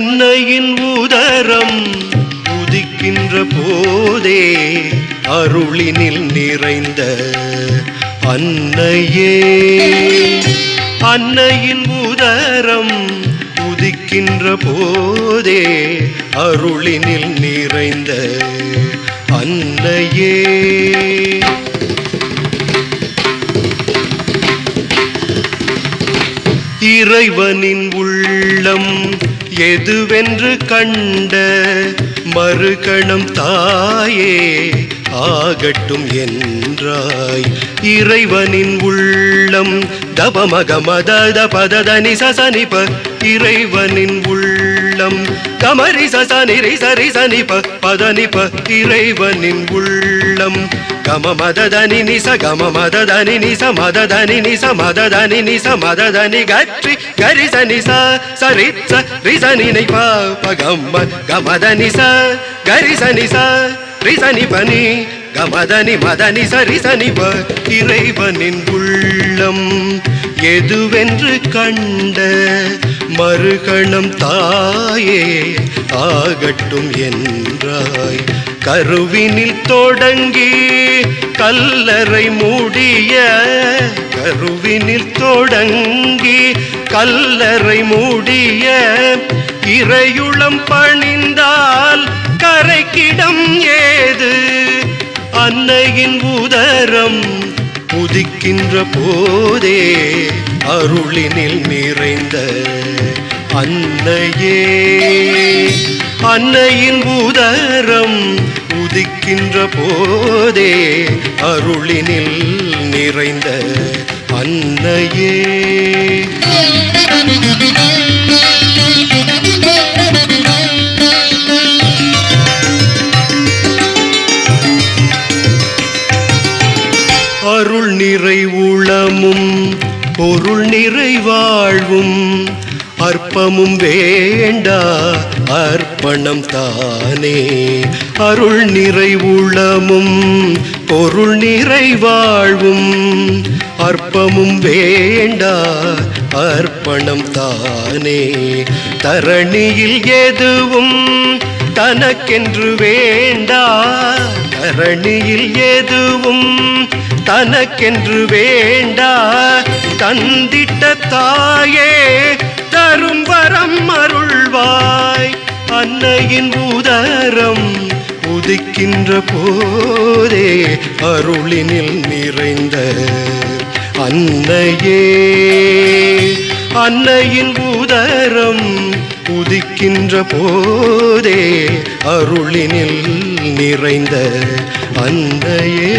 அன்னையின் உதரம் உதிக்கின்ற போதே அருளினில் நிறைந்த அன்னையே. அன்னையின் உதரம் உதிக்கின்ற போதே அருளினில் நிறைந்த அன்னையே. இறைவனின் உள்ளம் எதுவென்று கண்ட மறுகணம் தாயே ஆகட்டும் என்றாய். இறைவனின் உள்ளம் தபமக மதத பததனி சசனிப இறைவனின் உள்ளம் கமரி சசனிரி சரி சனிப பதனிப இறைவனின் உள்ளம். கம மததனி நிச கம மததனி நிச மததனி நிச மததனி நிச மததனி கற்றி கரி சனி ச சரி ச ரிசனி நை ப பகம்ம கமதனி ச கரி சனி ச ரிசனி பனி கமதனி மதனி சரி சனி ப இறைவனின் உள்ளம். எதுவென்று கண்ட மறுகணம் தாயே ஆகட்டும் என்றாய். கருவினில் தொடங்கி கல்லறை மூடிய கருவினில் தொடங்கி கல்லறை மூடிய இறையுளம் பணிந்தால் கரைக்கிடம் ஏது? அன்னையின் உதரம் உதிக்கின்ற போதே அருளினில் நிறைந்த அன்னையே. அன்னையின் உதரம் உதிக்கின்ற போதே அருளினில் நிறைந்த அன்னையே. அருள் நிறை உளமும் பொருள் நிறைவாழ்வும் அற்பமும் வேண்டா அர்ப்பணம் தானே. அருள் நிறைவுளமும் பொருள் நிறைவாழ்வும் அற்பமும் வேண்டா அர்ப்பணம் தானே. தரணியில் எதுவும் தனக்கென்று வேண்டா. தரணியில் எதுவும் தனக்கென்று வேண்டா. தந்திட்ட தாயே தரும் வரம் அருள்வாய். அன்னையின் உதரம் உதிக்கின்ற போதே அருளினில் நிறைந்த அன்னையே. அன்னையின் உதரம் உதிக்கின்ற போதே அருளினில் நிறைந்த அன்னையே